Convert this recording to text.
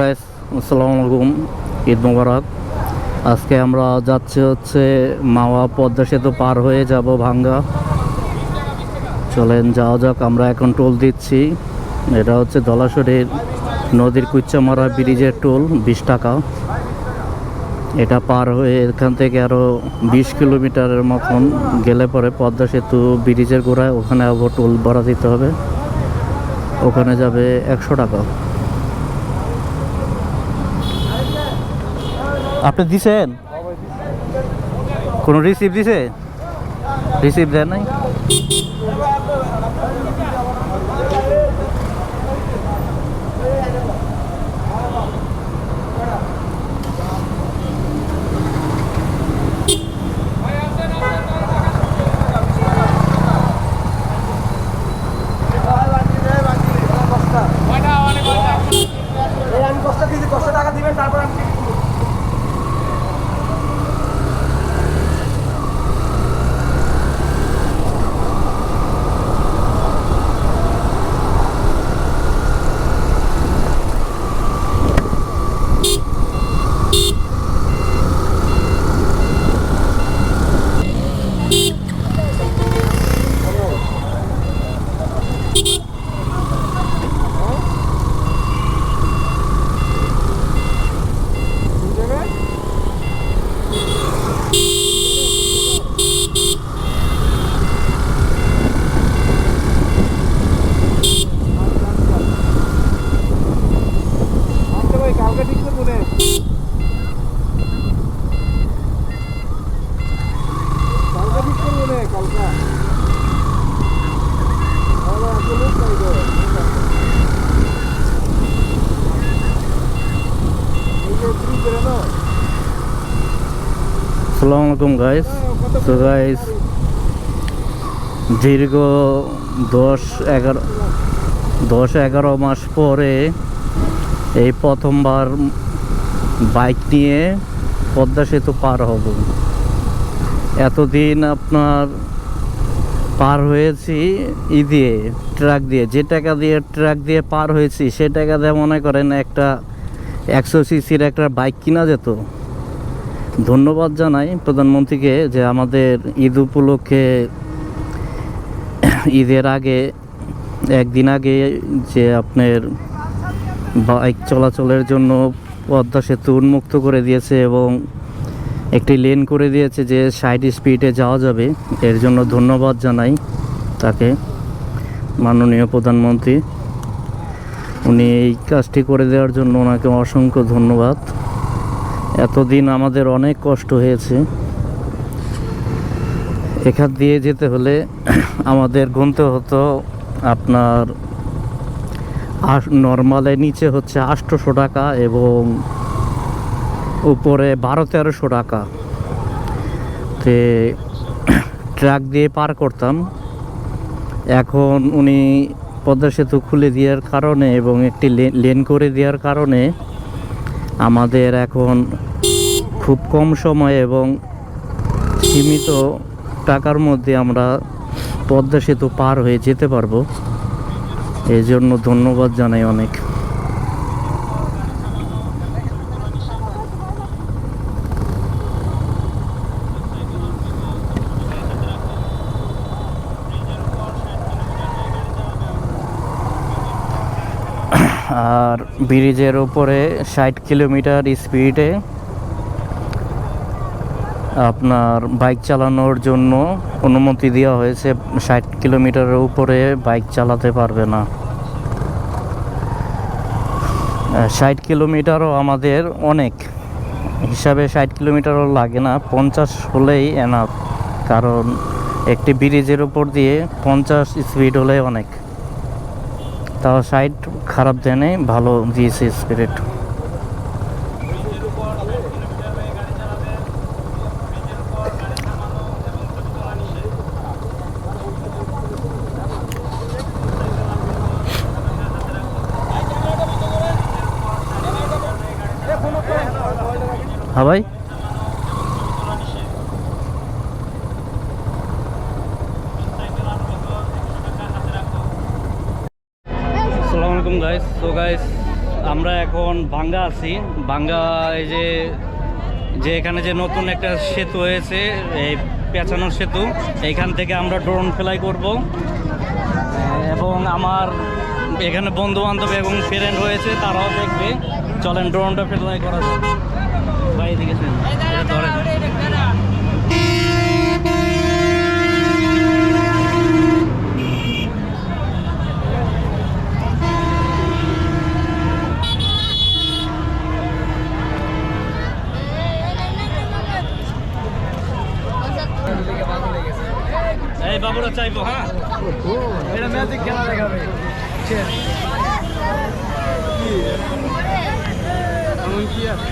Guys, আসসালামু আলাইকুম। ঈদ মোবারক। আজকে আমরা যাচ্ছি হচ্ছে মাওয়া পদ্মা সেতু পার হয়ে যাব ভাঙ্গা। চলেন যাওয়া যাক, আমরা এখন টোল দিচ্ছি। এটা হচ্ছে দলাশরের নদীর কুচ্চামারা ব্রিজের টোল বিশ টাকা। এটা পার হয়ে এখান থেকে আরও বিশ কিলোমিটারের মতন গেলে পরে পদ্মা সেতু ব্রিজের গোড়ায় ওখানে আবার টোল ভাড়া দিতে হবে। ওখানে যাবে একশো টাকা। আপনি দিছেন? কোনো রিসিভ দিছে? রিসিভ দেন নাই এই আমি কষ্ট দিয়েছি কষ্ট টাকা দিবেন তারপর আমি টিকিট কিনবো। আচ্ছা ভাই কালকে ঠিক করব নে। কালকে ঠিক করব নে, কালকে। তাহলে আজকে লোক নাই তো। এই যে ব্রিজের না? আসসালামু আলাইকুম গাইস তো গাইস দীর্ঘ দশ এগারো দশ এগারো মাস পরে এই প্রথমবার বাইক নিয়ে পদ্মা সেতু পার হব। এতদিন আপনার পার হয়েছি ই দিয়ে, ট্রাক দিয়ে। যে টাকা দিয়ে ট্রাক দিয়ে পার হয়েছি, সে টাকা দিয়ে মনে করেন একটা একশো সিসির একটা বাইক কিনা যেত। ধন্যবাদ জানাই প্রধানমন্ত্রীকে যে আমাদের ঈদ উপলক্ষে ঈদের আগে, একদিন আগে যে আপনার বাইক চলাচলের জন্য পদ্মা সেতু উন্মুক্ত করে দিয়েছে এবং একটি লেন করে দিয়েছে যে সাইড স্পিডে যাওয়া যাবে। এর জন্য ধন্যবাদ জানাই তাকে। মাননীয় প্রধানমন্ত্রী, উনি এই কাজটি করে দেওয়ার জন্য ওনাকে অসংখ্য ধন্যবাদ। এতদিন আমাদের অনেক কষ্ট হয়েছে। এখান দিয়ে যেতে হলে আমাদের গুনতে হতো আপনার নর্মালে নিচে হচ্ছে আটশোশো টাকা এবং উপরে বারো তেরোশো টাকা। তে ট্রাক দিয়ে পার করতাম। এখন উনি পদ্মা সেতু খুলে দেওয়ার কারণে এবং একটি লেন করে দেওয়ার কারণে আমাদের এখন খুব কম সময়ে এবং সীমিত টাকার মধ্যে আমরা পদ্মা সেতু পার হয়ে যেতে পারব। এই জন্য ধন্যবাদ জানাই অনেক। আর ব্রিজের উপরে ষাট কিলোমিটার স্পিডে আপনার বাইক চালানোর জন্য অনুমতি দেওয়া হয়েছে। ষাট কিলোমিটারের উপরে বাইক চালাতে পারবে না। ষাট কিলোমিটারও আমাদের অনেক। হিসাবে ষাট কিলোমিটারও লাগে না, পঞ্চাশ হলেই এনাফ কারণ একটি ব্রিজের উপর দিয়ে পঞ্চাশ স্পিড হলে অনেক। তাও সাইড খারাপ দেনে ভালো দিয়েছে স্পিরিট হ্যাঁ ভাই আসসালামু আলাইকুম গাইস তো গাইস আমরা এখন ভাঙ্গা আছি। ভাঙ্গা এই যে যে এখানে যে নতুন একটা সেতু হয়েছে এই পেঁচানোর সেতু এইখান থেকে আমরা ড্রোন ফ্লাই করব। এবং আমার এখানে বন্ধু বান্ধব এবং ফ্রেন্ড হয়েছে তারাও দেখবে। চলেন ড্রোনটা ফ্লাই করা এদিকে শুনুন, এটা ধরেন। এই বাবুরা চাইব হ্যাঁ? এটা ম্যাজিক খেলা দেখাবে। কি? আছে?